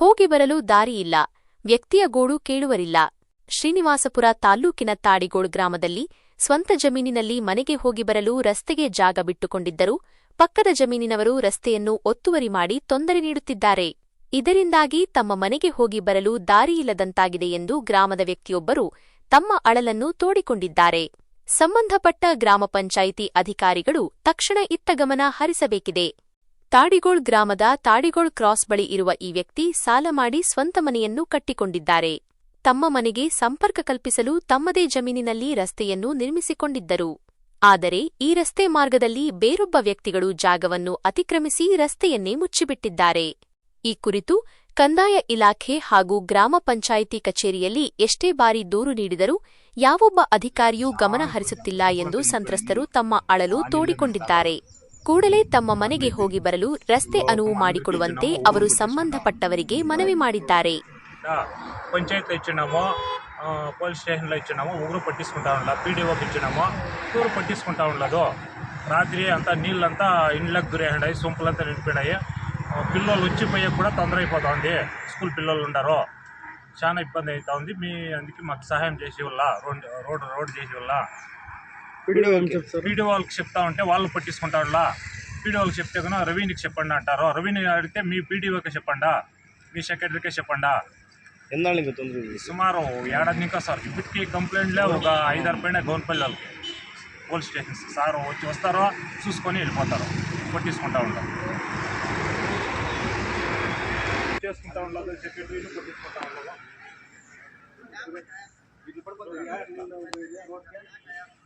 ಹೋಗಿ ಬರಲು ದಾರಿಯಿಲ್ಲ. ವ್ಯಕ್ತಿಯ ಗೋಡು ಕೇಳುವರಿಲ್ಲ. ಶ್ರೀನಿವಾಸಪುರ ತಾಲ್ಲೂಕಿನ ತಾಡಿಗೋಳ್ ಗ್ರಾಮದಲ್ಲಿ ಸ್ವಂತ ಜಮೀನಿನಲ್ಲಿ ಮನೆಗೆ ಹೋಗಿ ಬರಲು ರಸ್ತೆಗೆ ಜಾಗ ಬಿಟ್ಟುಕೊಂಡಿದ್ದರು ಪಕ್ಕದ ಜಮೀನಿನವರು ರಸ್ತೆಯನ್ನು ಒತ್ತುವರಿ ಮಾಡಿ ತೊಂದರೆ ನೀಡುತ್ತಿದ್ದಾರೆ. ಇದರಿಂದಾಗಿ ತಮ್ಮ ಮನೆಗೆ ಹೋಗಿ ಬರಲು ದಾರಿಯಿಲ್ಲದಂತಾಗಿದೆ ಎಂದು ಗ್ರಾಮದ ವ್ಯಕ್ತಿಯೊಬ್ಬರು ತಮ್ಮ ಅಳಲನ್ನು ತೋಡಿಕೊಂಡಿದ್ದಾರೆ. ಸಂಬಂಧಪಟ್ಟ ಗ್ರಾಮ ಪಂಚಾಯಿತಿ ಅಧಿಕಾರಿಗಳು ತಕ್ಷಣ ಇತ್ತ ಗಮನ ಹರಿಸಬೇಕಿದೆ. ತಾಡಿಗೋಳ್ ಗ್ರಾಮದ ತಾಡಿಗೋಳ್ ಕ್ರಾಸ್ ಬಳಿ ಇರುವ ಈ ವ್ಯಕ್ತಿ ಸಾಲ ಮಾಡಿ ಸ್ವಂತ ಮನೆಯನ್ನು ಕಟ್ಟಿಕೊಂಡಿದ್ದಾರೆ. ತಮ್ಮ ಮನೆಗೆ ಸಂಪರ್ಕ ಕಲ್ಪಿಸಲು ತಮ್ಮದೇ ಜಮೀನಿನಲ್ಲಿ ರಸ್ತೆಯನ್ನು ನಿರ್ಮಿಸಿಕೊಂಡಿದ್ದರು. ಆದರೆ ಈ ರಸ್ತೆ ಮಾರ್ಗದಲ್ಲಿ ಬೇರೊಬ್ಬ ವ್ಯಕ್ತಿಗಳು ಜಾಗವನ್ನು ಅತಿಕ್ರಮಿಸಿ ರಸ್ತೆಯನ್ನೇ ಮುಚ್ಚಿಬಿಟ್ಟಿದ್ದಾರೆ. ಈ ಕುರಿತು ಕಂದಾಯ ಇಲಾಖೆ ಹಾಗೂ ಗ್ರಾಮ ಪಂಚಾಯಿತಿ ಕಚೇರಿಯಲ್ಲಿ ಎಷ್ಟೇ ಬಾರಿ ದೂರು ನೀಡಿದರೂ ಯಾವೊಬ್ಬ ಅಧಿಕಾರಿಯೂ ಗಮನ ಹರಿಸುತ್ತಿಲ್ಲ ಎಂದು ಸಂತ್ರಸ್ತರು ತಮ್ಮ ಅಳಲು ತೋಡಿಕೊಂಡಿದ್ದಾರೆ. ಕೂಡಲೇ ತಮ್ಮ ಮನೆಗೆ ಹೋಗಿ ಬರಲು ರಸ್ತೆ ಅನುವು ಮಾಡಿಕೊಡುವಂತೆ ಅವರು ಸಂಬಂಧಪಟ್ಟವರಿಗೆ ಮನವಿ ಮಾಡಿದ್ದಾರೆ. పంచాయతీలో ఇచ్చినాము పోలీస్ స్టేషన్లో ఇచ్చినాము ఊరు పట్టించుకుంటా ఉండదు పీడీఓకి ఇచ్చినామో ఊరు పట్టించుకుంటా ఉండదు రాత్రి అంతా నీళ్ళంతా ఇండ్లకు గురయ్యాయి సొంపులంతా నిండిపోయాయి పిల్లలు వచ్చిపోయే కూడా తొందర అయిపోతుంది స్కూల్ పిల్లలు ఉండరు చాలా ఇబ్బంది అవుతా ఉంది మీ అందుకే మాకు సహాయం చేసి వల్ల రోడ్ రోడ్ రోడ్ చేసి వీడియో ఏం చెప్తారు? పీడీ వాళ్ళకి చెప్తా ఉంటే వాళ్ళు పట్టించుకుంటా ఉండాలా పీడీ వాళ్ళకి చెప్తే కన్నా రవీనికి చెప్పండి అంటారు. రవీని అడిగితే మీ పీడీఓకి చెప్పండా? మీ సెక్రటరీకే చెప్పండా? సుమారు ఏడాది ఇంకా సార్. ఇప్పటికీ కంప్లైంట్లే ఒక ఐదారు పైన వాళ్ళకి. పోలీస్ స్టేషన్స్ సార్ వచ్చి వస్తారో చూసుకొని వెళ్ళిపోతారు. పట్టించుకుంటా ఉంటారు. చేసుకుంటా ఉండాలి సెక్రటరీలు పట్టించుకుంటా ఉండాలి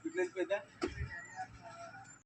ఇట్లా వెళ్ళిపోయిందా?